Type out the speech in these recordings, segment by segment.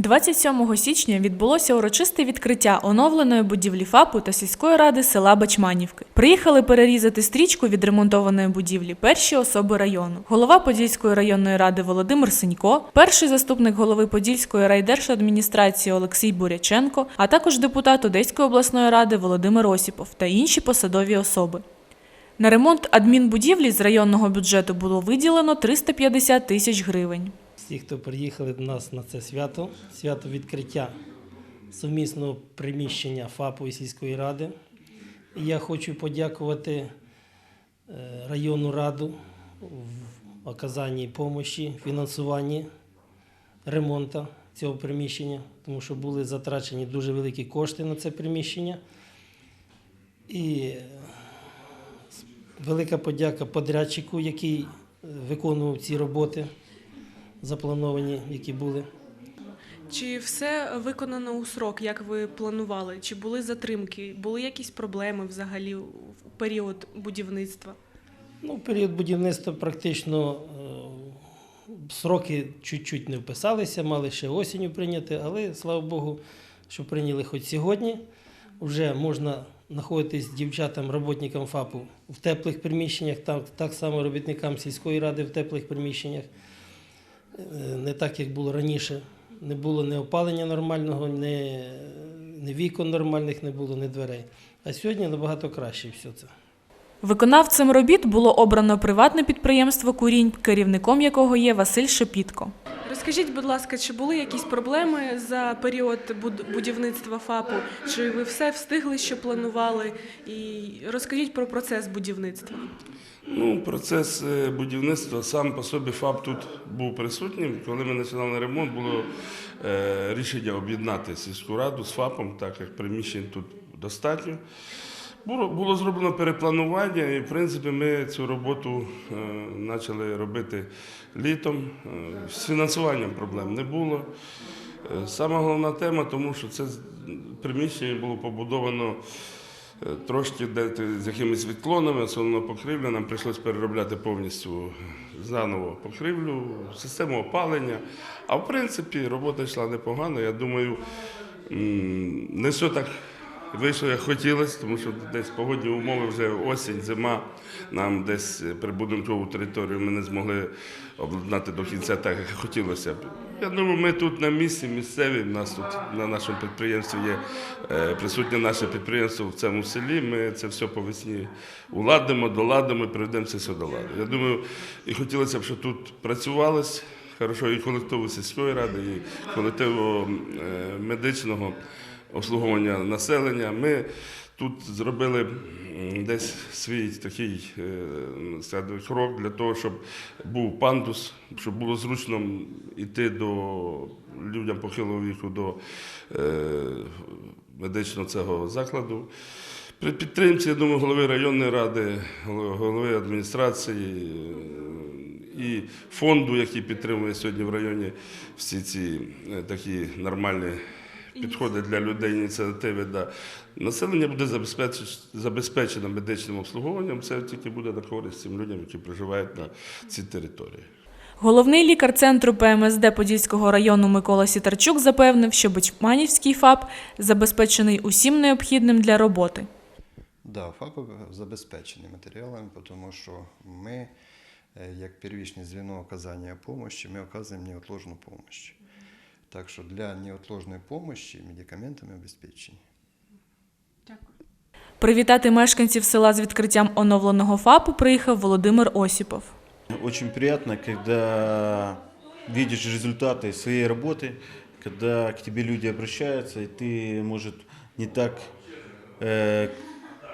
27 січня відбулося урочисте відкриття оновленої будівлі ФАПу та сільської ради села Бачманівки. Приїхали перерізати стрічку відремонтованої будівлі перші особи району. Голова Подільської районної ради Володимир Синько, перший заступник голови Подільської райдержадміністрації Олексій Буряченко, а також депутат Одеської обласної ради Володимир Осіпов та інші посадові особи. На ремонт адмінбудівлі з районного бюджету було виділено 350 тисяч гривень. Всі, хто приїхали до нас на це свято, свято відкриття сумісного приміщення ФАПу і сільської ради. І я хочу подякувати е, районну раду в оказанні допомоги, фінансуванні ремонту цього приміщення, тому що були затрачені дуже великі кошти на це приміщення. І е, велика подяка подрядчику, який е, виконував ці роботи заплановані, які були. Чи все виконано у срок, як ви планували? Чи були затримки? Були якісь проблеми взагалі в період будівництва? Ну, в період будівництва практично е, сроки чуть-чуть не вписалися, мали ще осінню прийняти, але слава Богу, що прийняли хоч сьогодні. Вже можна знаходитись дівчатам, роботникам ФАПу в теплих приміщеннях, так, так само робітникам сільської ради в теплих приміщеннях. Е, Не так, як було раніше. Не було ні опалення нормального, ні, ні вікон нормальних не було, ні дверей. А сьогодні набагато краще все це. Виконавцем робіт було обрано приватне підприємство Курінь, керівником якого є Василь Шепітко. Розкажіть, будь ласка, чи були якісь проблеми за період будівництва ФАПу? Чи ви все встигли, що планували? І розкажіть про процес будівництва. Ну, процес е, будівництва сам по собі ФАП тут був присутнім. Коли ми починали ремонт, було е, рішення об'єднати сільську раду з ФАПом, так як приміщень тут достатньо. Було, зроблено перепланування, і в принципі ми цю роботу е, почали робити літом. Е, з фінансуванням проблем не було. Е, Сама головна тема, тому що це приміщення було побудовано е, трошки з якимись відклонами, особливо покрівля. Нам прийшлося переробляти повністю заново покрівлю, систему опалення. А в принципі робота йшла непогано. Я думаю, не все так вийшло, як хотілося, тому що десь погодні умови вже осінь, зима. Нам десь е, прибудинкову територію ми не змогли обладнати до кінця так, як хотілося б. Я думаю, ми тут на місці, місцеві. У нас тут на нашому підприємстві є е, присутнє наше підприємство в цьому селі. Ми це все по весні уладимо, доладимо приведемо це все до ладу. Я думаю, і хотілося б, щоб тут працювалось хорошо і колективу сільської ради, і колективу е, медичного обслуговування населення. Ми тут зробили десь свій такий е, крок для того, щоб був пандус, щоб було зручно йти до людям похилого віку до е, медичного цього закладу. При підтримці, я думаю, голови районної ради, голови адміністрації е, і фонду, який підтримує сьогодні в районі всі ці такі нормальні підходи для людей, ініціативи. Да. Населення буде забезпечено, медичним обслуговуванням. Це тільки буде на користь цим людям, які проживають на цій території. Головний лікар центру ПМСД Подільського району Микола Сітарчук запевнив, що Бачманівський ФАП забезпечений усім необхідним для роботи. Да, ФАПи забезпечені матеріалами, тому що ми, е, як первичне звіно оказання допомоги, ми оказуємо неотложну допомогу. Так що для неотложної допомоги медикаментами обезпечені. Привітати мешканців села з відкриттям оновленого ФАПу приїхав Володимир Осіпов. Очень приятно, когда видишь результаты своей работы, когда к тебе люди обращаются, и ты, может, не так э,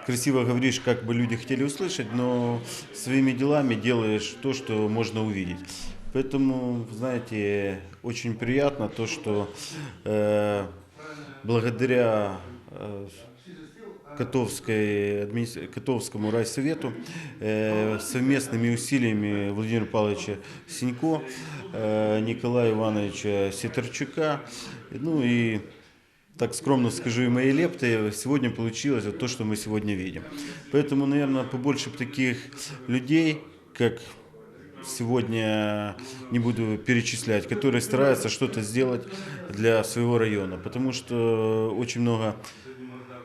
красиво говоришь, как бы люди хотели услышать, но своими делами делаешь то, что можно увидеть. Поэтому, знаете, очень приятно то, что э, благодаря э, Котовской, администра- Котовскому райсовету э, совместными усилиями Владимира Павловича Синько, э, Николая Ивановича Ситарчука, ну и так скромно скажу, и моей лептой, сегодня получилось вот то, что мы сегодня видим. Поэтому, наверное, побольше таких людей, как сегодня не буду перечислять, которые стараются что-то сделать для своего района. Потому что очень много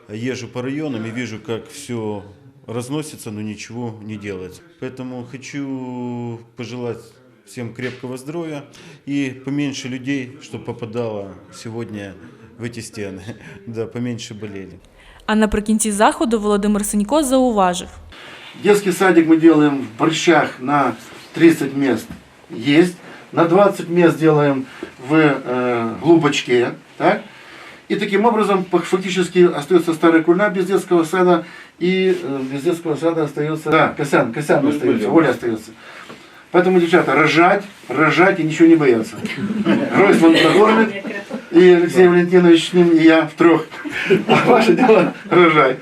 езжу по районам и вижу, как все разносится, но ничего не делается. Поэтому хочу пожелать всем крепкого здоровья и поменьше людей, чтобы попадало сегодня в эти стены, да, поменьше болели. А наприкінці заходу Володимир Сенько зауважив. Детский садик мы делаем в Борщах на 30 мест есть, на 20 мест делаем в э, Глубочке, так? И таким образом фак- фактически остается старая кульна без детского сада, и э, без детского сада остается, да, Косян, Косян остается, Оля остается. Поэтому, девчата, рожать, рожать и ничего не бояться. Гройсман накормит, и Алексей Валентинович с ним, и я в трех. А ваше дело рожать.